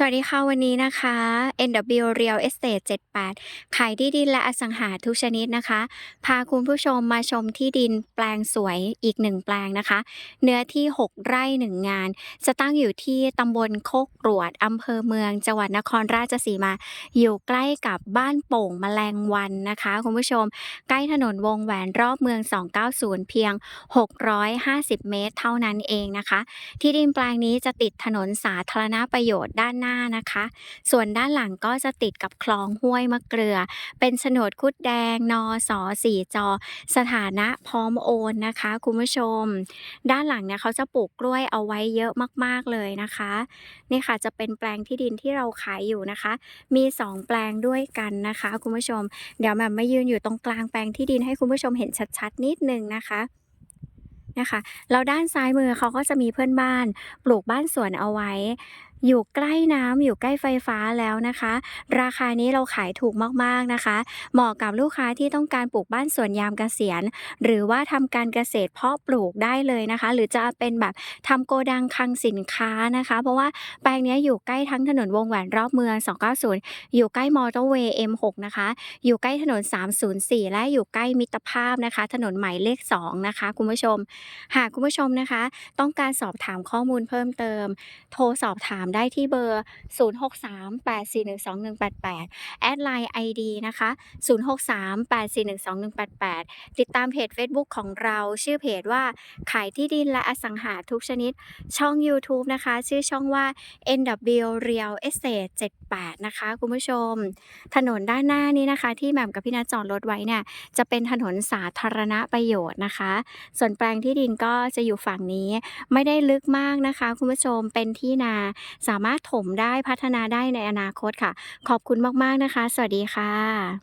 สวัสดีค่ะ วันนี้นะคะ NW Real Estate 78 ขายที่ดินและอสังหาทุกชนิดนะคะ พาคุณผู้ชมมาชมที่ดินแปลงสวยอีกหนึ่งแปลงนะคะ เนื้อที่ 6 ไร่ 1 งาน จะตั้งอยู่ที่ตำบลโคกกรวดอำเภอเมือง จังหวัดนครราชสีมา อยู่ใกล้กับบ้านโป่งแมลงวันนะคะ คุณผู้ชม ใกล้ถนนวงแหวนรอบเมือง 290 เพียง 650 เมตร เท่านั้นเองนะคะ ที่ดินแปลงนี้จะติดถนนสาธารณประโยชน์ด้านหน้านะคะ ส่วนด้านหลังก็จะติดกับคลองห้วยมะเกลือ เป็นโฉนดคุดแดงนสสี่จอ สถานะพร้อมโอนนะคะ คุณผู้ชม ด้านหลังเนี่ยเขาจะปลูกกล้วยเอาไว้เยอะมากๆเลยนะคะนี่ค่ะจะเป็นแปลงที่ดินที่เราขายอยู่นะคะ มี 2 แปลงด้วยกันนะคะ คุณผู้ชม เดี๋ยวแม่มมายืนอยู่ตรงกลางแปลงที่ดินให้คุณผู้ชมเห็นชัดๆ นิดนึงนะคะนะคะแล้วด้านซ้ายมือเขาก็จะมีเพื่อนบ้าน ปลูกบ้านสวนเอาไว้อยู่ใกล้น้ำอยู่ใกล้ไฟฟ้าแล้วนะคะ ราคานี้เราขายถูกมากๆนะคะ เหมาะกับลูกค้าที่ต้องการปลูกบ้านสวนยามเกษียณ หรือว่าทำการเกษตรเพาะปลูกได้เลยนะคะ หรือจะเป็นแบบทำโกดังคลังสินค้านะคะ เพราะว่าแปลงนี้อยู่ใกล้ทั้งถนนวงแหวนรอบเมือง 290 อยู่ใกล้มอเตอร์เวย์ M6 นะคะ อยู่ใกล้ถนน 304 และอยู่ใกล้มิตรภาพนะคะ ถนนหมายเลข 2 นะคะ คุณผู้ชม หากคุณผู้ชมนะคะ ต้องการสอบถามข้อมูลเพิ่มเติม โทรสอบถามได้ที่เบอร์ 0638412188 แอดไลน์ ID นะคะ 0638412188 ติดตามเพจ Facebook ของเราชื่อเพจว่าขายที่ดินและอสังหาทุกชนิด ช่องยูทูบนะคะ ชื่อช่องว่า NW Real Estate 78 นะคะ คุณผู้ชม ถนนด้านหน้านี้นะคะ ที่แหม่มกับพี่นัทจอดรถไว้เนี่ย จะเป็นถนนสาธารณประโยชน์นะคะ ส่วนแปลงที่ดินก็จะอยู่ฝั่งนี้ไม่ได้ลึกมากนะคะ คุณผู้ชมเป็นที่นาสามารถถมได้พัฒนาได้ในอนาคตค่ะ ขอบคุณมากๆนะคะ สวัสดีค่ะ